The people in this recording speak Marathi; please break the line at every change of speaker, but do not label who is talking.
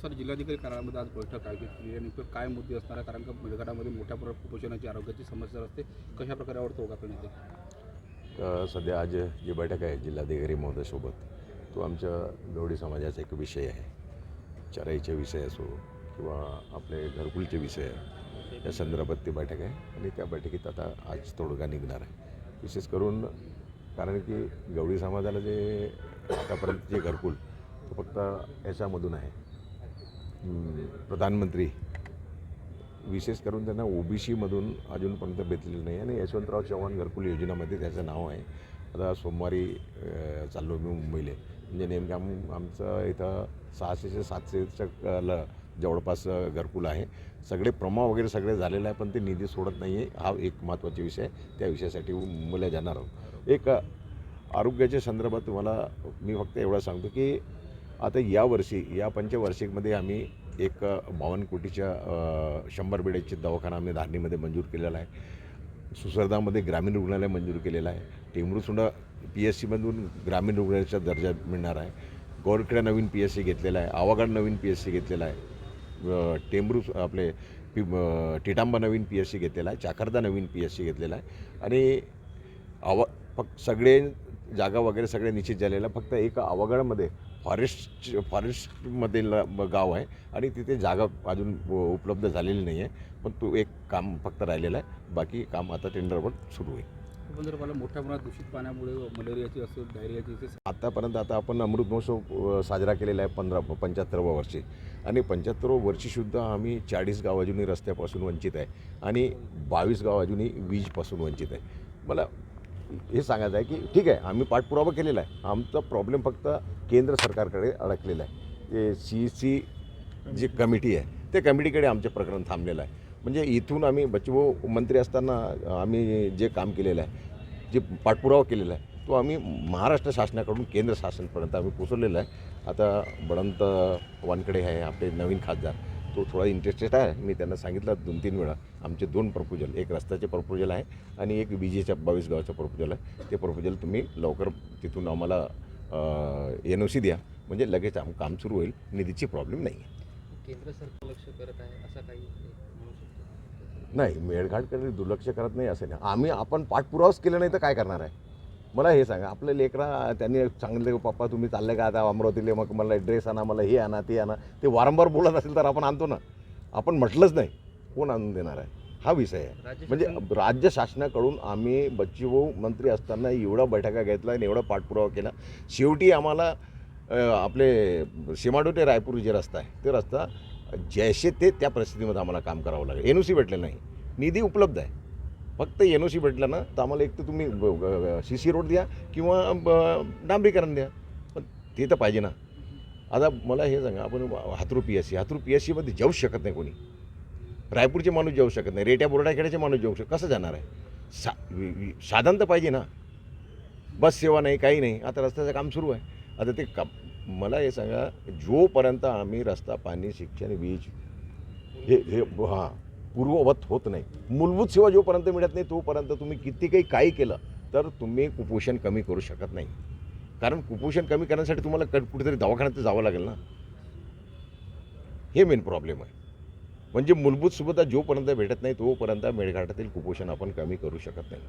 सर जिल्हाधिकारी कार्यालयामध्ये आज बैठक आयोजित केली आणि नेमकं काय मुद्दे असणार आहे कारण का मेळघाटामध्ये मोठ्या प्रमाणात कुपोषणाची आरोग्याची समस्या असते. कशा प्रकारे यावर तोडगा काढण्यात
सध्या आज जी बैठक आहे जिल्हाधिकारी महोदयसोबत तो आमच्या गवडी समाजाचा एक विषय आहे. चराईचे विषय असो किंवा आपले घरकुलचे विषय या संदर्भात ती बैठक आहे. आणि त्या बैठकीत आता आज तोडगा निघणार आहे. विशेष करून कारण की गवडी समाजाला जे आतापर्यंत जे घरकुल तो फक्त याच्यामधून आहे. प्रधानमंत्री. विशेष करून त्यांना ओबीसीमधून अजूनपर्यंत भेटलेलं नाही. आणि यशवंतराव चव्हाण घरकुल योजनामध्ये त्याचं नाव आहे. आता सोमवारी चाललो मी मुंबईला. म्हणजे नेमकं आम आमचं इथं सहाशे ते सातशेच्या जवळपास घरकुल आहे. सगळे प्रमा वगैरे सगळे झालेलं आहे पण ते निधी सोडत नाही आहे हा एक महत्त्वाचा विषय आहे. त्या विषयासाठी मुंबईला जाणार आहोत. एक आरोग्याच्या संदर्भात तुम्हाला मी फक्त एवढं सांगतो की आता यावर्षी या पंचवार्षिकमध्ये आम्ही एक बावन्न कोटीच्या शंभर बेडेचे दवाखाना आम्ही धारणीमध्ये मंजूर केलेला आहे. सुसर्दामध्ये ग्रामीण रुग्णालय मंजूर केलेलं आहे. टेंभुर्सुंडा पी एस सीमधून ग्रामीण रुग्णालयाचा दर्जा मिळणार आहे. गोरखेडा नवीन पी एस सी घेतलेला आहे. आवागड नवीन पी एस सी घेतलेला आहे. अ, आपले पि टिटांबा नवीन पी एस सी घेतलेला आहे. चाकरदा नवीन पी एस सी घेतलेला आहे. आणि आवा फक्त सगळे जागा वगैरे सगळे निश्चित झालेलं आहे. फक्त एक आवागडमध्ये फॉरेस्ट फॉरेस्टमधील गाव आहे आणि तिथे जागा अजून उपलब्ध झालेली नाही आहे. पण तो एक काम फक्त राहिलेलं आहे. बाकी काम आता टेंडरवर सुरू आहे.
पण जर मला मोठ्या प्रमाणात दूषित पाण्यामुळे मलेरियाची असेल डायरियाची असेल
आतापर्यंत आता आपण अमृत महोत्सव साजरा केलेला आहे पंधरा पंच्याहत्तरव्या वर्षी. आणि पंच्याहत्तरव्या वर्षीसुद्धा आम्ही चाळीस गाव अजूनही रस्त्यापासून वंचित आहे. आणि बावीस गाव अजूनही वीजपासून वंचित आहे. मला हे सांगायचं आहे की ठीक आहे आम्ही पाठपुरावा केलेला आहे. आमचा प्रॉब्लेम फक्त केंद्र सरकारकडे अडकलेला आहे. ते सी सी जी कमिटी आहे त्या कमिटीकडे आमचे प्रकरण थांबलेलं आहे. म्हणजे इथून आम्ही बच्चूभाऊ मंत्री असताना आम्ही जे काम केलेलं आहे जे पाठपुरावा केलेला आहे तो आम्ही महाराष्ट्र शासनाकडून केंद्र शासनापर्यंत आम्ही पोचवलेला आहे. आता बळंत वानकडे आहे आपले नवीन खासदार. तो थोडा इंटरेस्टेड आहे. मी त्यांना सांगितलं दोन तीन वेळा. आमचे दोन प्रपोजल एक रस्त्याचे प्रपोजल आहे आणि एक विजेच्या बावीस गावाचं प्रपोजल आहे. ते प्रपोजल तुम्ही लवकर तिथून आम्हाला एन ओ सी द्या. म्हणजे लगेच आम काम सुरू होईल. निधीची प्रॉब्लेम नाही आहे
केंद्र सरकार लक्ष करत आहे असा काही
नाही मेळघाटकडे दुर्लक्ष करत नाही असं नाही. आम्ही आपण पाठपुरावाच केला नाही तर काय करणार आहे? मला हे सांगा आपलं लेकरा त्यांनी सांगितलं की पप्पा तुम्ही चालले का आता अमरावतीला? मग मला ड्रेस आणा मला हे आणा ते आणा. ते वारंवार बोलत असेल तर आपण आणतो ना. आपण म्हटलंच नाही कोण आणून देणार आहे? हा विषय आहे. म्हणजे राज्य शासनाकडून आम्ही बच्चूभाऊ मंत्री असताना एवढा बैठका घेतला आणि एवढा पाठपुरावा केला. शेवटी आम्हाला आपले सीमाडो ते रायपूर जे रस्ता आहे ते रस्ता जैसे ते त्या परिस्थितीमध्ये आम्हाला काम करावं लागेल. एन ओ सी भेटलेलं नाही. निधी उपलब्ध आहे. फक्त एन ओ सी भेटलं ना तर आम्हाला एक तर तुम्ही सी सी रोड द्या किंवा ब- डांबरीकरण द्या. पण ते तर पाहिजे ना. आता मला हे सांगा आपण Hatru P S C Hatru P S सीमध्ये जाऊ शकत नाही कोणी. रायपूरचे माणूस जाऊ शकत नाही रेट्या बोर्डाखेड्याचे माणूस जाऊ शकत कसं जाणार आहे? सा साधन तर पाहिजे ना. बस सेवा नाही काही नाही आता रस्त्याचं काम सुरू आहे. आता ते का मला हे सांगा जोपर्यंत आम्ही रस्ता पाणी शिक्षण वीज हे हे हां. पूर्ववत होत नाही. मूलभूत सेवा जोपर्यंत मिळत नाही तोपर्यंत तुम्ही किती काही काही केलं तर तुम्ही कुपोषण कमी करू शकत नाही. कारण कुपोषण कमी करण्यासाठी तुम्हाला क कुठेतरी दवाखान्यात जावं लागेल ना? हे मेन प्रॉब्लेम आहे. म्हणजे मूलभूत सुविधा जोपर्यंत भेटत नाही तोपर्यंत मेळघाटातील कुपोषण आपण कमी करू शकत नाही.